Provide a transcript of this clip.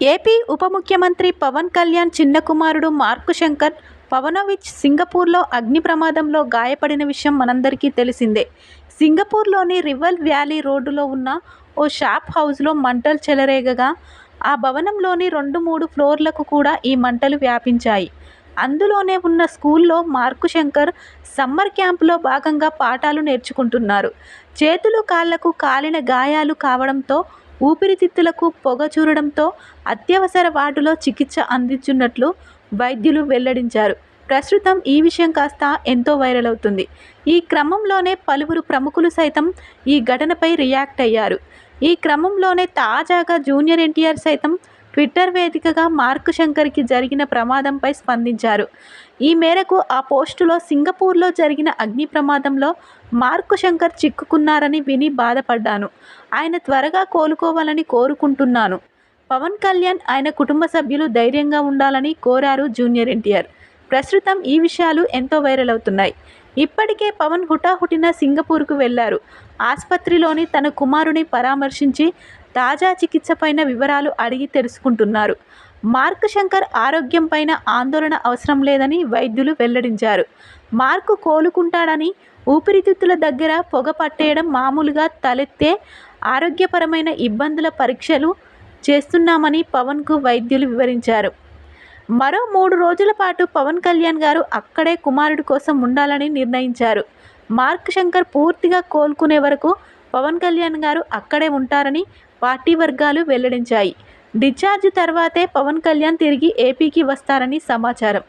AP ఉప ముఖ్యమంత్రి పవన్ కళ్యాణ్ చిన్న కుమారుడు మార్కు శంకర్ పవనోవిచ్ సింగపూర్లో అగ్ని ప్రమాదంలో గాయపడిన విషయం మనందరికీ తెలిసిందే. సింగపూర్లోని రివల్ వ్యాలీ రోడ్డులో ఉన్న ఓ షాప్ హౌస్లో మంటలు చెలరేగగా ఆ భవనంలోని రెండు మూడు ఫ్లోర్లకు కూడా ఈ మంటలు వ్యాపించాయి. అందులోనే ఉన్న స్కూల్లో మార్కు శంకర్ సమ్మర్ క్యాంపులో భాగంగా పాఠాలు నేర్చుకుంటున్నారు. చేతులు కాళ్ళకు కాలిన గాయాలు కావడంతో ఊపిరితిత్తులకు పొగ చూరడంతో అత్యవసర వార్డులో చికిత్స అందించున్నట్లు వైద్యులు వెల్లడించారు. ప్రస్తుతం ఈ విషయం కాస్త ఎంతో వైరల్ అవుతుంది. ఈ క్రమంలోనే పలువురు ప్రముఖులు సైతం ఈ ఘటనపై రియాక్ట్ అయ్యారు. ఈ క్రమంలోనే తాజాగా జూనియర్ ఎన్టీఆర్ సైతం ట్విట్టర్ వేదికగా మార్క్ శంకర్కి జరిగిన ప్రమాదంపై స్పందించారు. ఈ మేరకు ఆ పోస్టులో సింగపూర్లో జరిగిన అగ్ని ప్రమాదంలో మార్కు శంకర్ చిక్కుకున్నారని విని బాధపడ్డాను. ఆయన త్వరగా కోలుకోవాలని కోరుకుంటున్నాను. పవన్ కళ్యాణ్ ఆయన కుటుంబ సభ్యులు ధైర్యంగా ఉండాలని కోరారు జూనియర్ ఎన్టీఆర్. ప్రస్తుతం ఈ విషయాలు ఎంతో వైరల్ అవుతున్నాయి. ఇప్పటికే పవన్ హుటాహుటిన సింగపూర్కు వెళ్ళారు. ఆసుపత్రిలోని తన కుమారుని పరామర్శించి తాజా చికిత్స పైన వివరాలు అడిగి తెలుసుకుంటున్నారు. మార్క్ శంకర్ ఆరోగ్యం పైన ఆందోళన అవసరం లేదని వైద్యులు వెల్లడించారు. మార్కు కోలుకుంటాడని ఊపిరితిత్తుల దగ్గర పొగ పట్టేయడం మామూలుగా తలెత్తే ఆరోగ్యపరమైన ఇబ్బందుల పరీక్షలు చేస్తున్నామని పవన్కు వైద్యులు వివరించారు. మరో మూడు రోజుల పాటు పవన్ కళ్యాణ్ గారు అక్కడే కుమారుడి కోసం ఉండాలని నిర్ణయించారు. మార్క్ శంకర్ పూర్తిగా కోలుకునే వరకు పవన్ కళ్యాణ్ గారు అక్కడే ఉంటారని పార్టీ వర్గాలు వెల్లడించాయి. డిశ్చార్జ్ తర్వాతే పవన్ కళ్యాణ్ తిరిగి ఏపీకి వస్తారని సమాచారం.